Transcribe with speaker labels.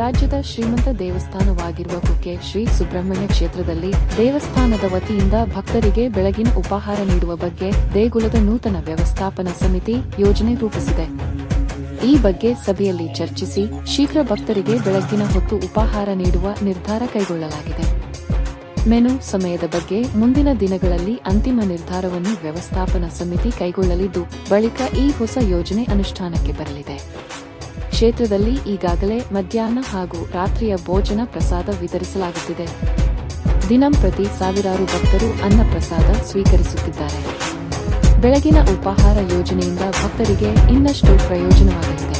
Speaker 1: ರಾಜ್ಯದ ಶ್ರೀಮಂತ ದೇವಸ್ಥಾನವಾಗಿರುವ ಕುಕ್ಕೆ ಶ್ರೀ ಸುಬ್ರಹ್ಮಣ್ಯ ಕ್ಷೇತ್ರದಲ್ಲಿ ದೇವಸ್ಥಾನದ ವತಿಯಿಂದ ಭಕ್ತರಿಗೆ ಬೆಳಗಿನ ಉಪಹಾರ ನೀಡುವ ಬಗ್ಗೆ ದೇಗುಲದ ನೂತನ ವ್ಯವಸ್ಥಾಪನಾ ಸಮಿತಿ ಯೋಜನೆ ರೂಪಿಸಿದೆ. ಈ ಬಗ್ಗೆ ಸಭೆಯಲ್ಲಿ ಚರ್ಚಿಸಿ ಶೀಘ್ರ ಭಕ್ತರಿಗೆ ಬೆಳಗಿನ ಹೊತ್ತು ಉಪಹಾರ ನೀಡುವ ನಿರ್ಧಾರ ಕೈಗೊಳ್ಳಲಾಗಿದೆ. ಮೆನು ಸಮಯದ ಬಗ್ಗೆ ಮುಂದಿನ ದಿನಗಳಲ್ಲಿ ಅಂತಿಮ ನಿರ್ಧಾರವನ್ನು ವ್ಯವಸ್ಥಾಪನಾ ಸಮಿತಿ ಕೈಗೊಳ್ಳಲಿದ್ದು, ಬಳಿಕ ಈ ಹೊಸ ಯೋಜನೆ ಅನುಷ್ಠಾನಕ್ಕೆ ಬರಲಿದೆ. ಕ್ಷೇತ್ರದಲ್ಲಿ ಈಗಾಗಲೇ ಮಧ್ಯಾಹ್ನ ಹಾಗೂ ರಾತ್ರಿಯ ಭೋಜನ ಪ್ರಸಾದ ವಿತರಿಸಲಾಗುತ್ತಿದೆ. ದಿನಂಪ್ರತಿ ಸಾವಿರಾರು ಭಕ್ತರು ಅನ್ನ ಪ್ರಸಾದ ಸ್ವೀಕರಿಸುತ್ತಿದ್ದಾರೆ. ಬೆಳಗಿನ ಉಪಾಹಾರ ಯೋಜನೆಯಿಂದ ಭಕ್ತರಿಗೆ ಇನ್ನಷ್ಟು ಪ್ರಯೋಜನವಾಗಲಿದೆ.